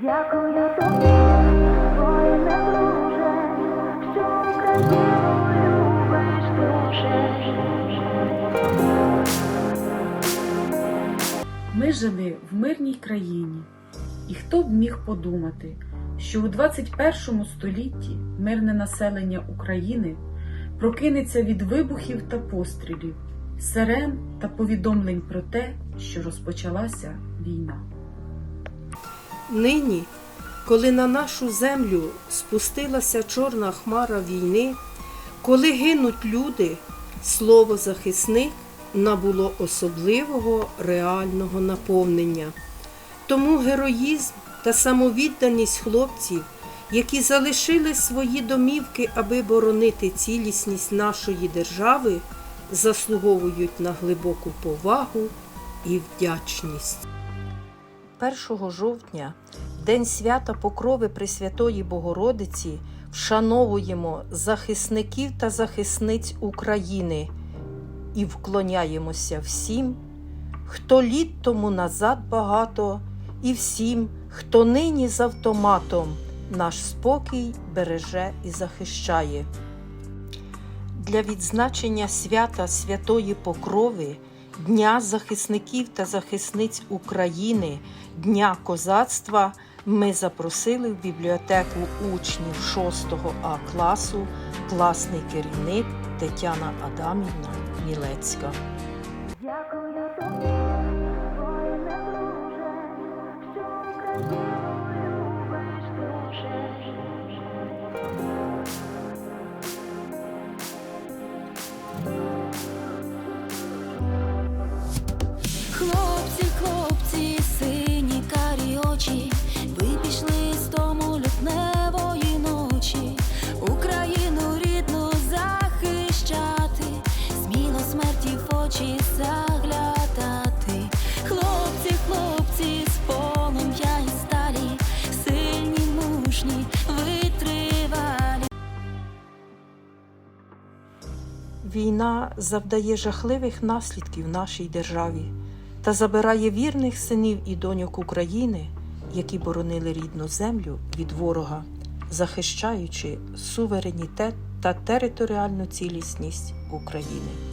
Дякую тобі, твоє недруже, що Україну любиш дуже. Ми жили в мирній країні, і хто б міг подумати, що у 21 столітті мирне населення України прокинеться від вибухів та пострілів, сирен та повідомлень про те, що розпочалася війна. Нині, коли на нашу землю спустилася чорна хмара війни, коли гинуть люди, слово захисник набуло особливого реального наповнення. Тому героїзм та самовідданість хлопців, які залишили свої домівки, аби боронити цілісність нашої держави, заслуговують на глибоку повагу і вдячність. 1 жовтня, День свята Покрови Пресвятої Богородиці, вшановуємо захисників та захисниць України і вклоняємося всім, хто літ тому назад багато, і всім, хто нині з автоматом наш спокій береже і захищає. Для відзначення свята Святої Покрови, Дня захисників та захисниць України, Дня козацтва ми запросили в бібліотеку учнів 6 А класу класний керівник Тетяна Адамівна Мілецька. Дякую смерті в очі заглядати. Хлопці, хлопці, з полум'я і сталі, сильні, мужні, витривалі. Війна завдає жахливих наслідків нашій державі та забирає вірних синів і доньок України, які боронили рідну землю від ворога, захищаючи суверенітет та територіальну цілісність України.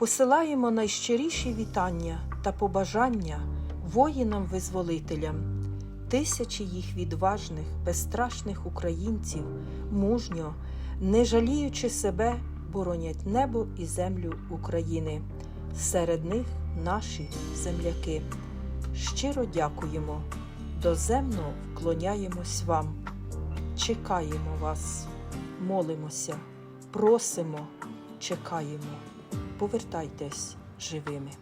Посилаємо найщиріші вітання та побажання воїнам-визволителям, тисячі їх відважних, безстрашних українців, мужньо, не жаліючи себе, боронять небо і землю України. Серед них наші земляки. Щиро дякуємо, доземно вклоняємось вам, чекаємо вас, молимося, просимо, чекаємо повертайтесь живими.